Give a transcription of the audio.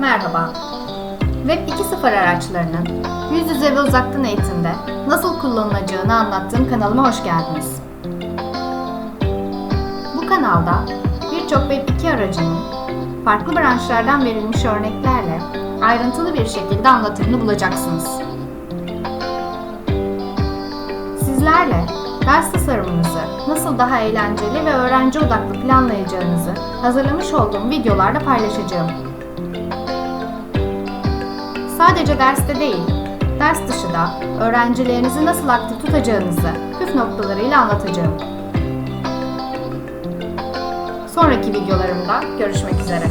Merhaba. Web 2.0 araçlarının yüz yüze ve uzaktan eğitimde nasıl kullanılacağını anlattığım kanalıma hoş geldiniz. Bu kanalda birçok Web 2 aracının farklı branşlardan verilmiş örneklerle ayrıntılı bir şekilde anlatımını bulacaksınız. Sizlerle ders tasarımınızı nasıl daha eğlenceli ve öğrenci odaklı planlayacağınızı hazırlamış olduğum videolarda paylaşacağım. Sadece derste değil, ders dışı da öğrencilerinizi nasıl aktif tutacağınızı püf noktalarıyla anlatacağım. Sonraki videolarımda görüşmek üzere.